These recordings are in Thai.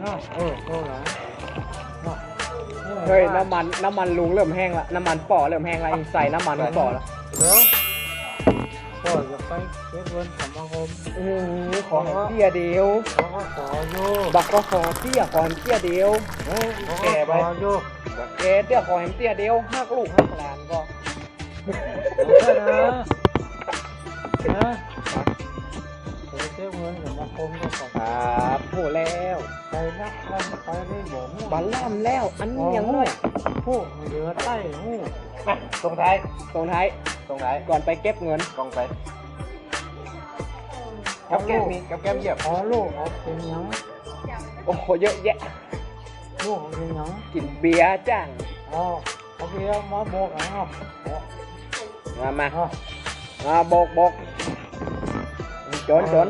เนาะเออโตแล้วเนาะเฮ้ยน้ำมันน้ำมันลุงเริ่มแห้งละน้ำมันป่อเริ่มแห้งละใส่น้ำมันลงป่อแล้วเดี๋ยวก็จะไปเก็บเงินสมาคมโอ้โหขอแฮมเตี้ยเดียวเขาก็ขออยู่บักก็ขอเตี้ยขอแฮมเตี้ยเดียวเฮ้ยเขาก็ขออยู่บักแกเตี้ยขอแฮมเตี้ยเดียวห้าลูกห้าหลานก็ไม่ใช่นะนะไปเก็บเงินสมาคมก็ขอครับโหแล้วไป นักล่ำไปได้บอกบัลล่ำแล้ว อันนี้ยังน้อยผู้เหลือใต้หู้ตรงท้ายตรงท้ายตรงท้ายก่อนไปเก็บเงินกองไปกับแก้มมีกับแก้มเหยียบขอลูกเอาเป็นหยังโอ้โหเยอะแยะลูกเอาเป็นหยังกินเบียร์จ้างอ๋อเอาเบียร์มาบอกอะครับมามาอ๋อ มาโบกโบกจนจน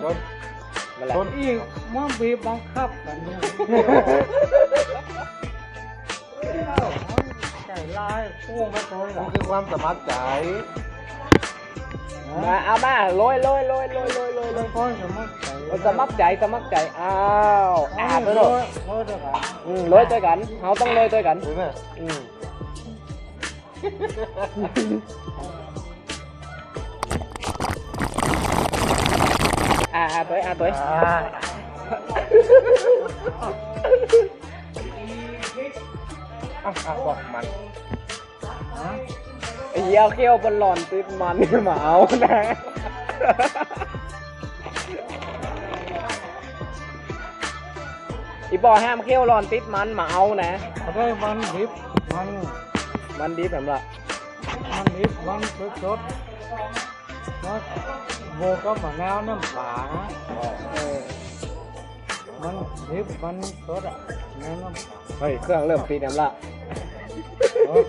มาแล้วคนอีกมาบีบบังคับกันเนี่ยใจลายพุ่งมาตัวมัละนคือความสมัครใจมาเอามาโรยโรยโรยโรยโรยโรยโรแล้วยก็สมัครใจเอาสมัครใจสมัครใจอ้าวอาบไปเลยโอ้ยเด้อครับอืมโรยตัวกันเขาต้องโรยตัวกันถูกไหมอืม อ่าอ่าตัวอ่าตัวอ่าอ้าวอ้าวบอกมันฮะไอ้เหี้ยเขี้ยวบนหลอนติดมันนี่มาเอานะอีบอห้ามเขี้ยวหลอนติดมันมาเอานะเอาได้มันดิบมันมันดีสำหรับมันดิบมันสดๆมันโบกับมะนาวน้ำปลาเออมันดิ บมันสดอะแม่น้ำปลาเฮ้ยเครื่องเริ่มติดแล้วละเออ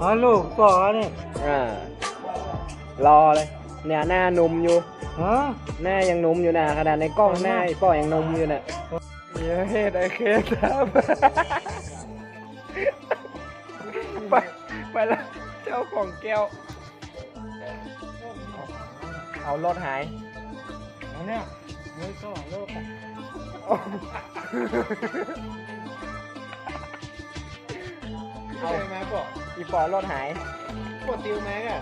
อ๋อลูกก่อนี่อ่ารอเลย เนี่ยหน้าหนุ่มอยู่ฮะหน้ายังหนุ่มอยู่นะขนาดในกล้องหน้าไอ้ป้อยังหนุ่มอยู่น่ะเยอะเฮ็ดไอ้เคสครับไปไปแล้วเจ้าของแก้ว เอารถหายอันเนี้ยมือก็ลูกอะเอาไหมปะอีปอรถหาย ปวดติวไหมอะ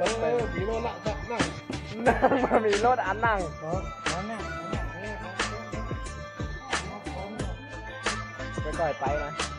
รถเอไปอผีโลละจะนั่ง นั่งมามีรถอันนั่งรถอันเนี้ยอันเค่อยๆไปนะ